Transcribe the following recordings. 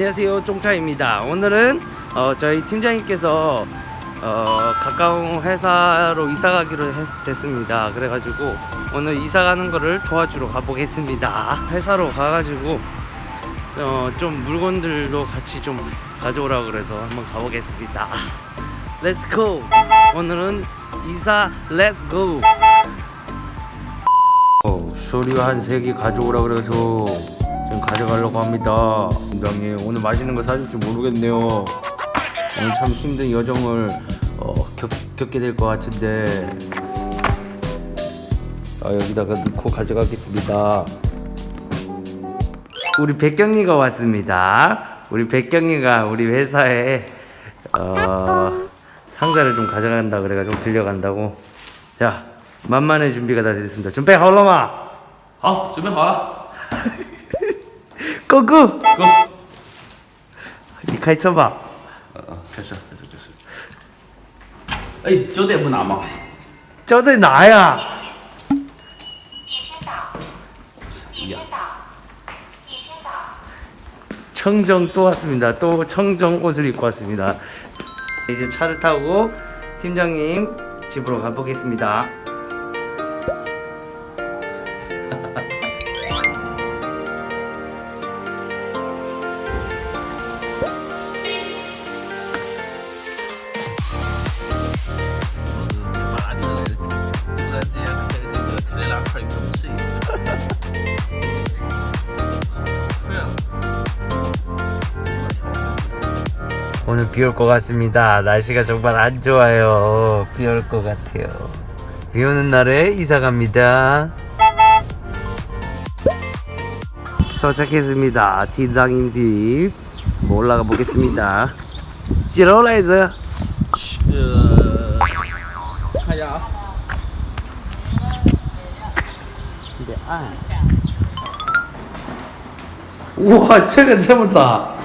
안녕하세요 쫑차입니다. 오늘은 어, 저희 팀장님께서 어, 가까운 회사로 이사 가기로 했- 됐습니다. 그래가지고 오늘 이사 가는 거를 도와주러 가보겠습니다. 회사로 가가지고 어, 좀 물건들도 같이 좀 가져오라 그래서 한번 가보겠습니다. 렛츠고 오늘은 이사 렛츠고 어, 수리가 한세 개 가져오라 그래서 가져가려고 합니다. 팀장님 오늘 맛있는 거 사줄지 모르겠네요. 오늘 참 힘든 여정을 어, 겪, 겪게 될 것 같은데 아, 여기다가 넣고 가져가겠습니다. 우리 백경리가 왔습니다. 우리 백경리가 우리 회사에 어, 상자를 좀 가져간다 그래가 좀 빌려간다고. 자, 만만의 준비가 다 됐습니다. 준비 하올라마. 好，准备好了， 고고. go。你开车吧。呃呃，开始，开始，开始。哎，胶带不拿吗？交代拿呀。一千岛，一千岛，一千岛。 청정 또 왔습니다. 또 청정 옷을 입고 왔습니다. 이제 차를 타고 팀장님 집으로 가보겠습니다. 오늘 비 올 것 같습니다. 날씨가 정말 안 좋아요. 비 올 것 같아요. 비 오는 날에 이사 갑니다. 도착했습니다. 팀장님 집. 뭐 올라가 보겠습니다. 찌러라이즈. 가자. 네, 아. 우와, 책은 잘못다.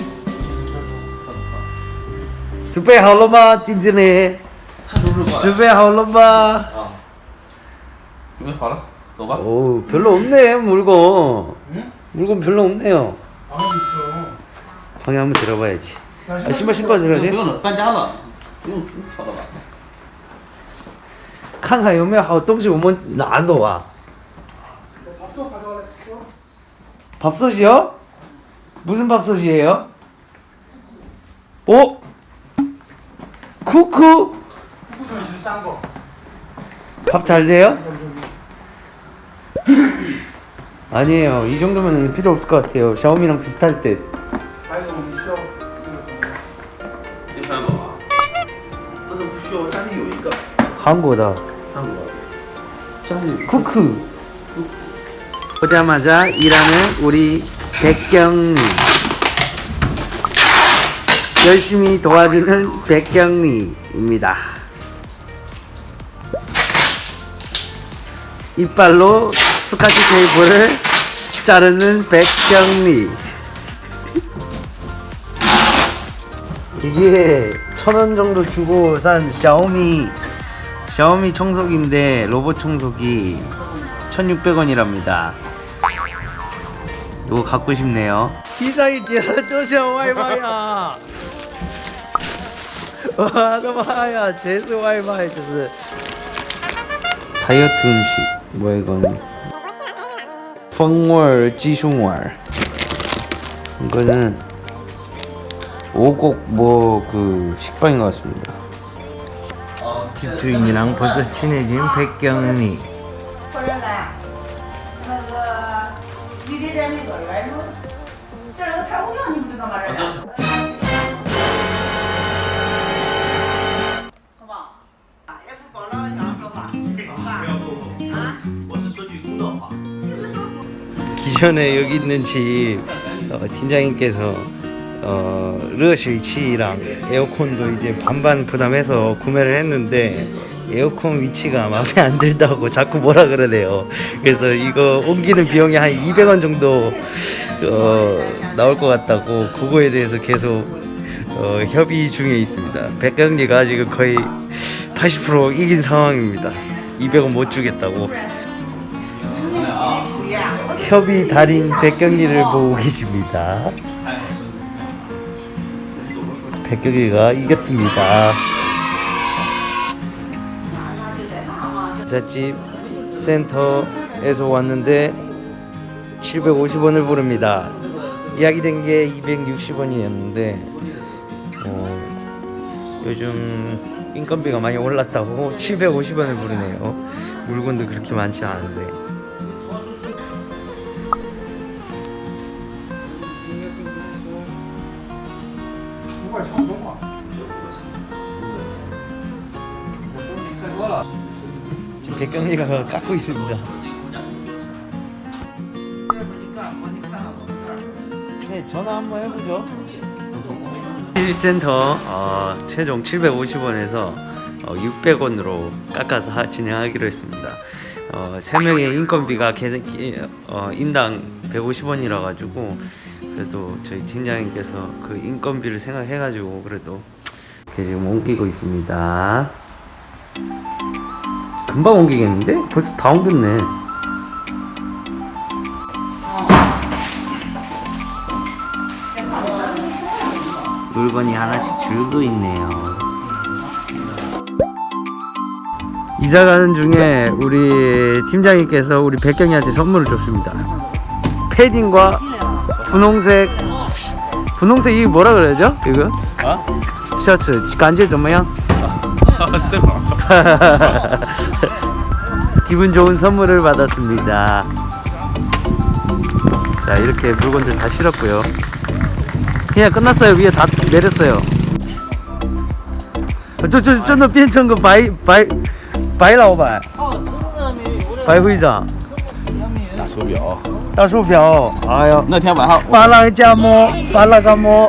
入吧。 준비하로마 찐찐해. 厕所是过来。 준비하로마 啊。准备好了，走吧。 오, 별로 없네, 물건. 응? 물건 별로 없네요. 안 있어. 방에 한번 들어봐야지. 나 아, 신발 신고 不 들어야 用不 돼? 用了，搬家了，不用不用吵了吧？看看有没有好东西我们拿走啊. 밥솥 가져갈래? 어? 밥솥이요? 무슨 밥솥이에요? 어? 쿠쿠? 후구 중에 제일 싼 거. 밥 잘 돼요? 아니에요. 이 정도면 필요 없을 것 같아요. 샤오미랑 비슷할 듯. 아이고 있어. 这看宝啊，但是不需要，家里有一个。 한국다. 看过。家里有一个。 쿠쿠. 오자마자 일하는 우리 백경리. 열심히 도와주는 백경리입니다. 이빨로 스카치 테이프를 자르는 백경리. 이게 천 원 정도 주고 산 샤오미 샤오미 청소기인데 로봇 청소기 1600원이랍니다. 이거 갖고 싶네요. 기사이 띄어떠셔 와이파이야. 我的妈呀，全是 WiFi，就是 다이어트 음식 뭐야 이건? 风味鸡胸丸 이거는 오곡 뭐 그 식빵인 것 같습니다. 집주인이랑 벌써 친해진 백경리. 이전에 여기 있는 집 어, 팀장님께서 어, 르어실치랑 에어컨도 이제 반반 부담해서 구매를 했는데 에어컨 위치가 마음에 안 들다고 자꾸 뭐라 그러네요. 그래서 이거 옮기는 비용이 한 200원 정도 어, 나올 것 같다고 그거에 대해서 계속 어, 협의 중에 있습니다. 백경리가 지금 거의 80% 이긴 상황입니다. 200원 못 주겠다고. 협의 달인 백경리를 보고 계십니다. 백경리가 이겼습니다. 기사집 센터에서 왔는데 750원을 부릅니다. 이야기된 게 260원이었는데 어, 요즘 인건비가 많이 올랐다고 750원을 부르네요. 물건도 그렇게 많지 않은데. 정말 처음 넘어. 지금 백경리가 깎고 있습니다. 네, 전화 한번 해보죠. 센터 어, 최종 750원에서 어, 600원으로 깎아서 하- 진행하기로 했습니다. 어, 3명의 인건비가 개, 어, 인당 150원이라 가지고 그래도 저희 팀장님께서 그 인건비를 생각해 가지고 그래도 이렇게 지금 옮기고 있습니다. 금방 옮기겠는데? 벌써 다 옮겼네. 물건이 하나씩 줄고 있네요. 이사 가는 중에 우리 팀장님께서 우리 백경이한테 선물을 줬습니다. 패딩과 분홍색 분홍색 이 뭐라 그러죠? 이거? 어? 아? 셔츠 간지 좀요 기분 좋은 선물을 받았습니다. 자 이렇게 물건들 다 실었고요. 그냥 끝났어요. 위에 다 내렸어요. 저저저는 변천 거 바이 바이 바이 라오바이 어, 바이 회장. 手表。大手表，哎呀，那天晚上巴拉加摸，巴拉嘎摸。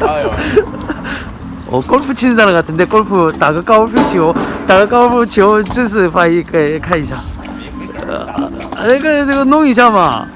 哎呦， 어 골프 치는 사람 같은데 골프 다가 골프 치고 다가 골프 치고姿势发一个看一下，呃，那个那个弄一下嘛。